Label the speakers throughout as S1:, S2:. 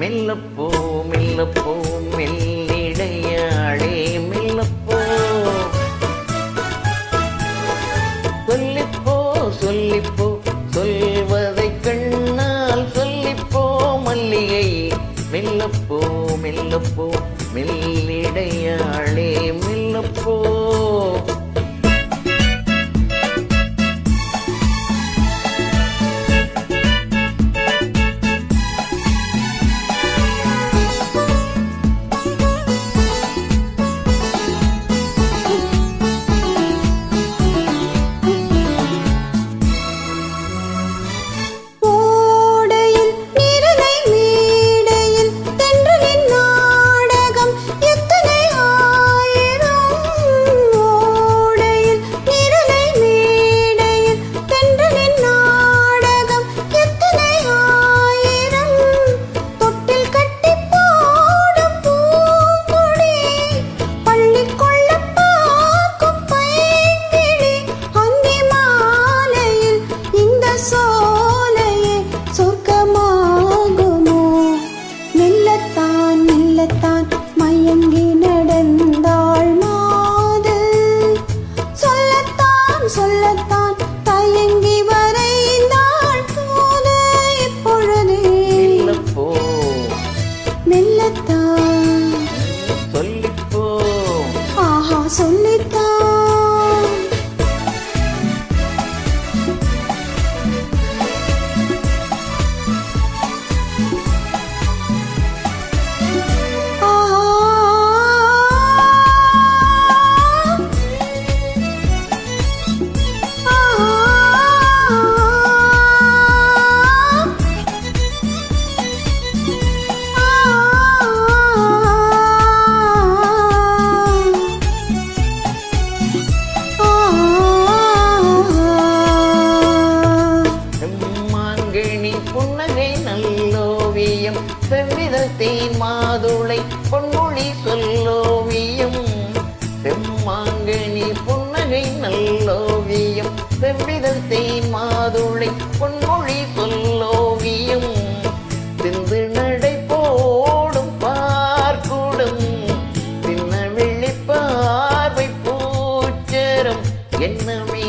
S1: மெல்லப்போ மெல்லப்போ மெல்லிடையாளே மெல்லப்போ. சொல்லிப்போ சொல்லிப்போ சொல்வதை கண்ணால் சொல்லிப்போ மல்லிகை. மெல்லப்போ மெல்லப்போ மெல்லிடையாளே.
S2: மயங்கி நடந்தாள் மாது சொல்லத்தான் சொல்லத்தான் தயங்கி வரைந்தாள் தூது இப்பொழுதே மெல்லத்தான்.
S1: சொல்லிப்போ.
S2: ஆஹா சொல்லித்தான்.
S1: சொல்லோவியம் செவ்விதழ் தேன் மாதுளை பொன்மொழி சொல்லோவியம். செம்மாங்கனி புன்னகை நல்லோவியம் செவ்விதத்தேன் மாதுளை பொன்மொழி சொல்லோவியம். சிந்து நடை போடும் பார்க்கூடும் சின்ன வெள்ளி பார்வை பூச்சரம் என்னமே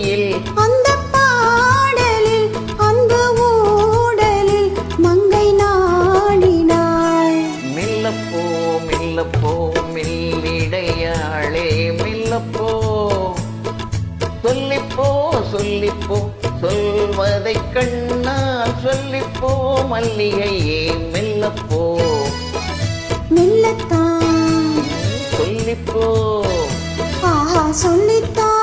S1: குயில்
S2: அந்த பாடலில் அந்த ஊடலில் மங்கை நாடினாள்.
S1: மெல்லப்போ மெல்லப்போ மெல்லிடையாளே மெல்லப்போ. சொல்லிப்போ சொல்லிப்போ சொல்வதை கண்ணால் சொல்லிப்போ மல்லிகையே மெல்லப்போ.
S2: மெல்லத்தான்.
S1: சொல்லிப்போ.
S2: ஆஹா சொல்லித்தான்.